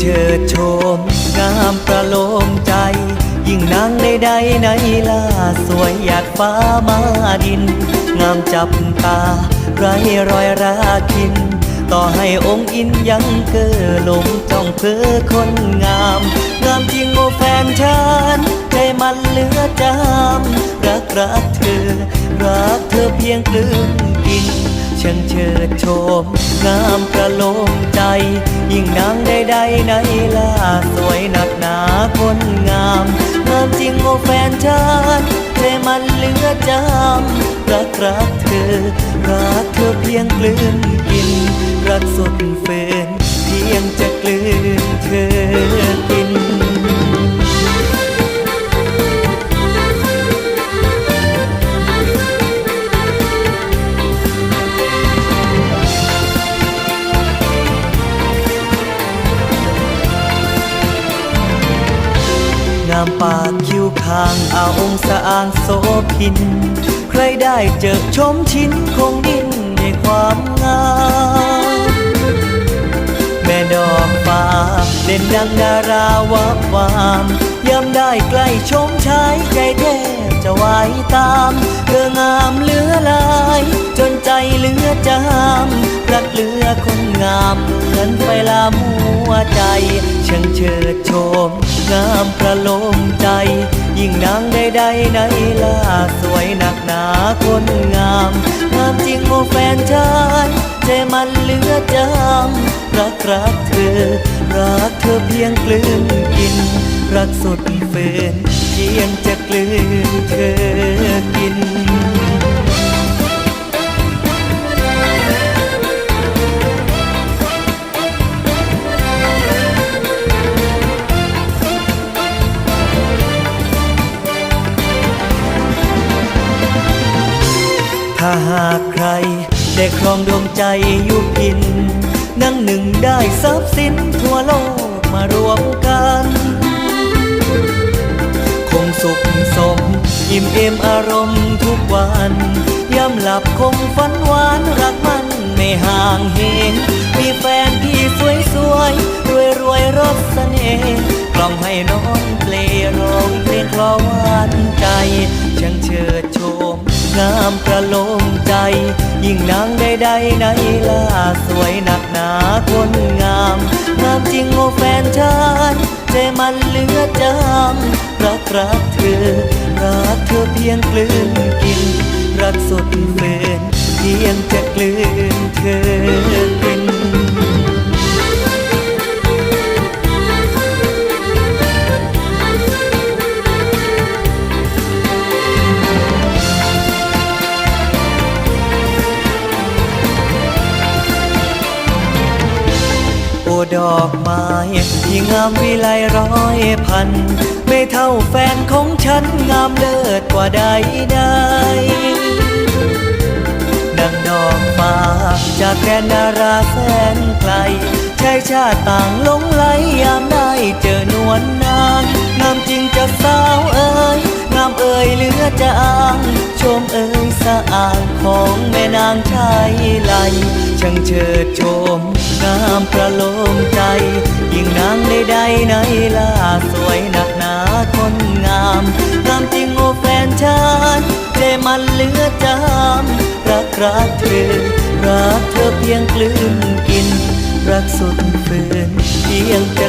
โชม งามประโลมใจ ยิ่งนางใดๆในล่าสวยหยาดฟ้ามาดิน งามจับตา ไรรอยราคิน ต่อให้องค์อินยังเก้อหลงจ้องเพื่อคนงาม งามจริงโอแฟนฉันใจมันเหลือจามรักรักเธอ รักเธอเพียงคลื่นกิน เชิงเชิดโชม งามประโลมใจ ยิ่งนางใดๆในล่าสวยหนักหนาคนงาม งามจริงโอแฟนฉันใจมันเหลือจามรักรักเธอ รักเธอเพียงกลืนกิน รักสุดเฟืนเพียงจะกลืนเธอามปากคิ้วคางอาองสะอางโสพิน ใครได้เจอชมชิ้นคงดิ้นในความงามแม่ดอกฟ้าเด่นดังดาราวับวามยามได้ใกล้ชมชายใจแทบจะไหวตามเธองามเหลือหลาย จนใจเหลือจามรักเหลือ งามเหมือนไฟลามหัวใจเชิงเชิดโชม งามประโลมใจ ยิ่งนางใดๆในล่าสวยหนักหนาคนงาม งามจริงโอแฟนชายใจมันเหลือจามรักรักเธอ รักเธอเพียงกลืนกิน รักสุดเฟืนเพียงจะกลืนเธอกินาหากใคร ได้ครองดวงใจอยู่พิน นั่งหนึ่งได้ทรัพย์สินทั่วโลกมารวมกัน คงสุขสม อิ่มเอมอารมณ์ทุกวันย่ำหลับคงฝันหวานรักมันไม่ห่างเห็นมีแฟนที่สวยสวยรวยรวยรสเสน่ห์กล่อมให้นอนเพลงร้องเพลงคลอหวานใจช่างเชิดโชม งามประโลมใจ ยิ่งนางใดๆในล่าสวยหนักหนาคนงาม งามจริงโอแฟนฉันใจมันเหลือจางรักรักเธอ รักเธอเพียงกลืนกิน รักสุดเฟืนเพียงจะกลืนเธอ ดอกไม้ที่งามวิไลร้อยพัน ไม่เท่าแฟนของฉันงามเลิศกว่าใดใดดังดอกฟ้าจากแดนนาราแสนไกลชายชาติต่างลงไหลยามได้เจอนวลนางงามจริงจะสาวเอ๋ยงามเอ่ยเหลือจะอ้าง ชมเอ่ยสะอางของแม่นางชายไหลช่างเชิดชมงามประโลม ยิ่งนางใดๆในล่าสวยหนักหนาคนงามงามจริงโอแฟนฉันใจมันเหลือจามรักรักเธอรักเธอเพียงกลืนกิน รักสุดฝืนเพียงจะ